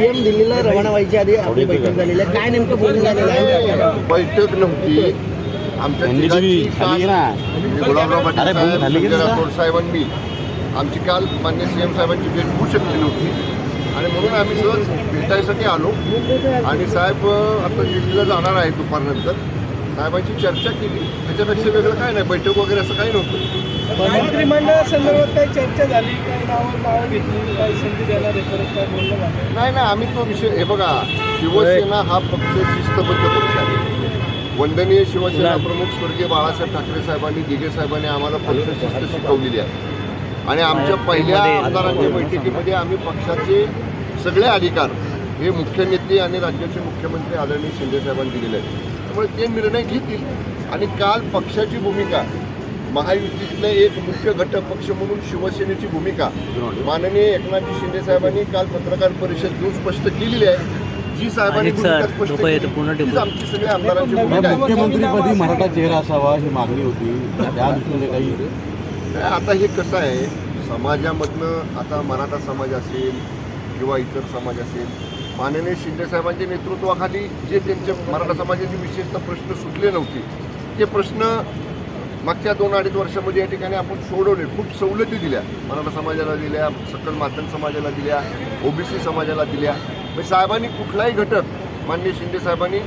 CM दिल्लीला रवाना व्हायच्या आधी आपली बैठक झालेली आहे. काय नेमकं बोलणं झालेलं आहे? बैठक नव्हती. आमच्या यांनी तिघांची जी खाली काल ना. गुलाबराव पाटील अरे, साहेब, झाली की संजय नाही? राठोड साहेबांनी. आमची काल मान्य सीएम साहेबांची भेट होऊ शकली नव्हती. आणि म्हणून आम्ही सहज भेटायसाठी आलो. आणि साहेब आता दिल्लीला जाणार आहे दुपारनंतर. साहेबांची चर्चा केली. त्याच्यापेक्षा वेगळं काय नाही. बैठक वगैरे असं काही नव्हतं. मंत्रिमंडळ संदर्भात काही चर्चा झाली काही नावं नावं घेतली काही संधी देणार आहे परत काय बोललं झालं? नाही नाही आम्ही तो विषय हे बघा शिवसेना हा पक्ष शिस्तबद्ध पक्ष आहे. वंदनीय शिवसेना प्रमुख स्वर्गीय बाळासाहेब ठाकरे साहेबांनी दिघे साहेबांनी आम्हाला पक्ष शिस्त शिकवलेली आहे. आणि आमच्या पहिल्या आमदारांच्या बैठकीमध्ये आम्ही पक्षाचे सगळे अधिकार हे मुख्य नेते आणि राज्याचे मुख्यमंत्री आदरणीय शिंदे साहेबांनी दिलेले आहेत. त्यामुळे ते निर्णय घेतील. आणि काल पक्षाची भूमिका महायुतीतले एक मुख्य घटक पक्ष म्हणून शिवसेनेची भूमिका. माननीय एकनाथजी शिंदे साहेबांनी काल पत्रकार परिषद घेऊन स्पष्ट केलेली आहे. जी साहेबांनी आमची सगळ्या आमदारांची भूमिका मुख्यमंत्रीपदी मराठा चेहरा असावा ही मागणी होती. त्या दृष्टीने काही आता हे कसं आहे? समाजामधनं आता मराठा समाज असेल किंवा इतर समाज असेल माननीय शिंदे साहेबांच्या नेतृत्वाखाली जे त्यांचे मराठा समाजाचे विशेषतः प्रश्न सुटले नव्हते ते प्रश्न मागच्या दोन अडीच वर्षामध्ये या ठिकाणी आपण सोडवले खूप सवलती दिल्या. मराठा समाजाला दिल्या सकल मातन समाजाला दिल्या ओबीसी समाजाला दिल्या. म्हणजे साहेबांनी कुठलाही घटक माननीय शिंदे साहेबांनी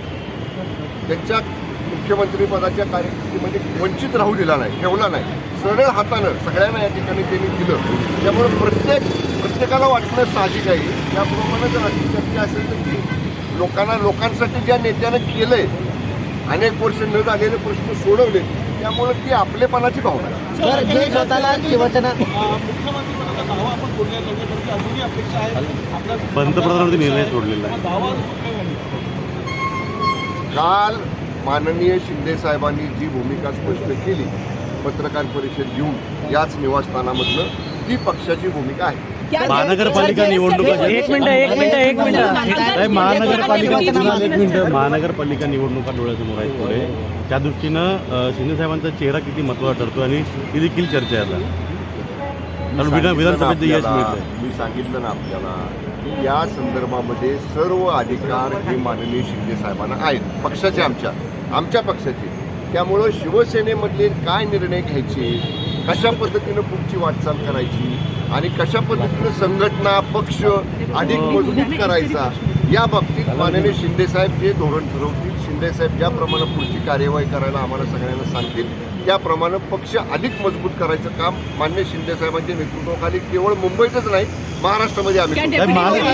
त्यांच्या मुख्यमंत्रीपदाच्या कार्यकिर्दीमध्ये वंचित राहू दिला नाही ठेवला नाही. सरळ हातानं सगळ्यांना या ठिकाणी त्यांनी दिलं. त्यामुळे प्रत्येक प्रत्येकाला वाटणं साहजिक आहे. त्याप्रमाणे जर अशी चर्चा असेल तर ती लोकांना लोकांसाठी ज्या नेत्यानं केलंय अनेक वर्ष न झालेले प्रश्न सोडवले त्यामुळे ती आपलेपणाची भावना आहे. तर जे स्वतःला शिवसेना. पंतप्रधानांनी निर्णय सोडलेला आहे. काल माननीय शिंदे साहेबांनी जी भूमिका स्पष्ट केली पत्रकार परिषद घेऊन याच निवासस्थानामधनं ती पक्षाची भूमिका आहे. महानगरपालिका निवडणुका एक मिनिट एक मिनिट एक मिनिट. महानगरपालिका एक मिनिट. महानगरपालिका निवडणुका डोळ्यासमोर आहेत पुढे. त्या दृष्टीनं अ, शिंदे साहेबांचा चेहरा किती महत्त्वाचा ठरतो आणि ही देखील चर्चा आहे आता. विधानसभेचं यश मी सांगितलं ना आपल्याला की या संदर्भामध्ये सर्व अधिकार हे माननीय शिंदे साहेबांना आहेत. पक्षाचे आमच्या आमच्या पक्षाचे. त्यामुळं शिवसेनेमधले काय निर्णय घ्यायचे? कशा पद्धतीनं पुढची वाटचाल करायची? आणि कशा पद्धतीनं संघटना पक्ष अधिक मजबूत करायचा या बाबतीत माननीय शिंदे साहेब जे धोरण ठरवतील. शिंदे साहेब ज्याप्रमाणे पुढची कार्यवाही करायला आम्हाला सगळ्यांना सांगतील त्याप्रमाणे पक्ष अधिक मजबूत करायचं काम मान्य शिंदे साहेबांच्या नेतृत्वाखाली केवळ मुंबईतच नाही महाराष्ट्रामध्ये आम्ही